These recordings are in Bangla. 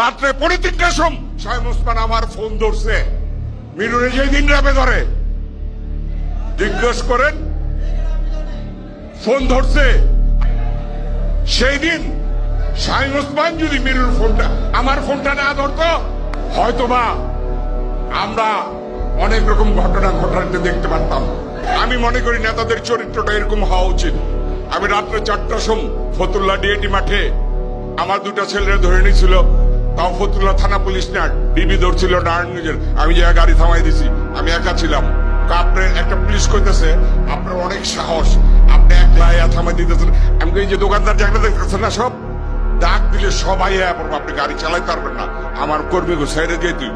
রাত্রে পৌনে তিনটার সম শাহেম ওসমান আমার ফোন ধরছে। মিরুরে যেই দিন রাবে ধরে। জিজ্ঞেস করেন, ফোন ধরছে। সেই দিন শাহিন ওসমান যদি মিরুর ফোনটা, আমার ফোনটা না ধরতো, হয়তোবা আমরা অনেক রকম ঘটনা ঘটাতে দেখতে পারতাম। আমি মনে করি নেতাদের চরিত্রটা এরকম হওয়া উচিত। আমি রাত্রে চারটার সম ফতুল্লা ডিএটি মাঠে আমার দুটো ছেলেরা ধরে নিয়েছিল। তাও ফতুল্লা থানা পুলিশ না ডিবি ধরছিল নারায়ণগঞ্জের আমি যে গাড়ি থামাই দিছি আমি একা ছিলাম। আপনার একটা পুলিশ কইতেছে আপনার অনেক সাহস। আপনি একলা থামাই দিতেছেন। আমি এই যে দোকানদার জায়গাটা দেখতেছেন না সব? ডাক দিলে সবাই পড়বে, আপনি গাড়ি চালাইতে পারবেন না। আমার কর্মী গো সাইডে তুই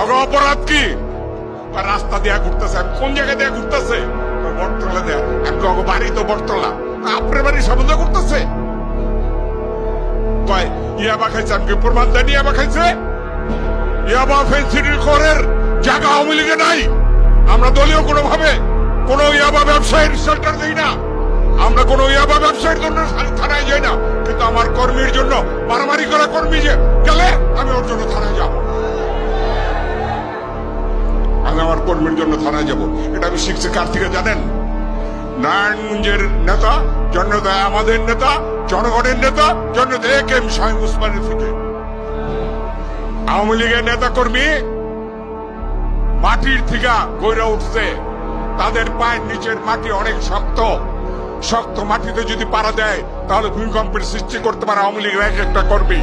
অগ অপরাধ কি? রাস্তা দিয়া ঘুরতেছে কোন জায়গায় দিয়া ঘুরতেছে? বটতলা দেয়া। বাড়ি তো বটতলা। আপনার বাড়ি সমুদ্র ঘুরতেছে? কয় ইয়াবা খাইছে আমি প্রমাণ দেন ইয়াবা খাইছে? ইয়াবা ফেন্সিডির করের জায়গা আওয়ামী লীগে নাই। আমরা দলীয় কোনো ভাবে কোনো ইয়াবা ব্যবসায়ীর সেন্টার দিই না। আমরা কোনো ইয়াবা ব্যবসায়ীর জন্য থানায় যাই না। কিন্তু আমার কর্মীর জন্য মারামারি করা কর্মী যে গেলে আমি ওর জন্য থানায় যাব। আমি আমার কর্মীর জন্য থানায় যাব। এটা আমি শিখছি কার থেকে জানেন? নারায়ণগঞ্জের নেতা জনতা আমাদের নেতা জনগণের নেতা জনতা এ এম শাহিম উসমানের থেকে আওয়ামী লীগের নেতা কর্মী মাটির থেকে গইরা উঠছে। তাদের পায়ের নিচের মাটি অনেক শক্ত। শক্ত মাটিতে যদি পারা দেয়, তাহলে ভূমিকম্পের সৃষ্টি করতে পারে আওয়ামী লীগের এক একটা কর্মী।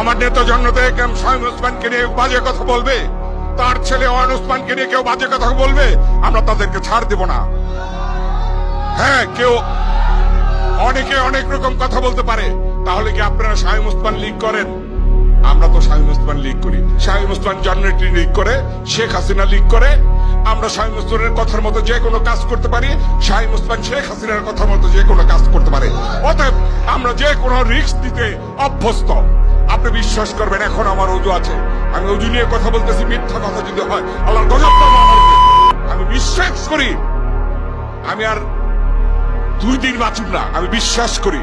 আমার নেতা জন্মতে কেম শাহিম ওসমানকে নিয়ে বাজে কথা বলবে? তার ছেলে ওসমানকে নিয়ে কেউ বাজে কথা বলবে? আমরা তাদেরকে ছাড় দেব না। হ্যাঁ কেউ অনেকে অনেক রকম কথা বলতে পারে। তাহলে কি আপনারা শাহিম লিগ করেন? আমরা তো শাহিম লিগ করি। শাহিম লিগ করে, শেখ হাসিনা লিগ করে। আমরা শাহিম কথার মতো যে কোনো কাজ করতে পারি শাহিম শেখ হাসিনার কথার মতো যে কোনো কাজ করতে পারে। অতএব আমরা যে কোনো দিতে অভ্যস্ত। আপনি বিশ্বাস করবেন, এখন আমার অজু আছে। আমি অজু নিয়ে কথা বলতেছি, মিথ্যা কথা যদি হয়। আমি বিশ্বাস করি। আমি আর দুই দিন বাঁচুন না, আমি বিশ্বাস করি।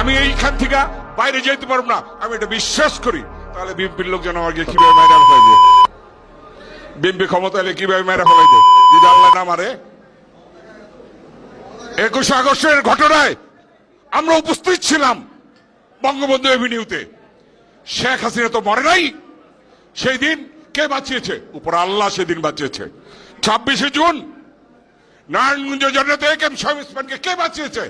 আমি এইখান থেকে বাইরে যেতে পারব না, আমি এটা বিশ্বাস করি। তাহলে বিএনপির লোক যেন আমাকে কীভাবে মেরা ফেলাইব? বিএনপি ক্ষমতা এলে কীভাবে মেরা ফেলাইব? যদি আল্লাহ না মারে? একুশে আগস্টের ঘটনায় আমরা উপস্থিত ছিলাম বঙ্গবন্ধু এভিনিউতে শেখ হাসিনা তো মরে নাই। সেই দিন কে বাঁচিয়েছে? উপর আল্লাহ সেদিন বাঁচিয়েছে। ছাব্বিশে জুন নারায়ণগঞ্জ জনতা একে স্বামী কে বাঁচিয়েছে?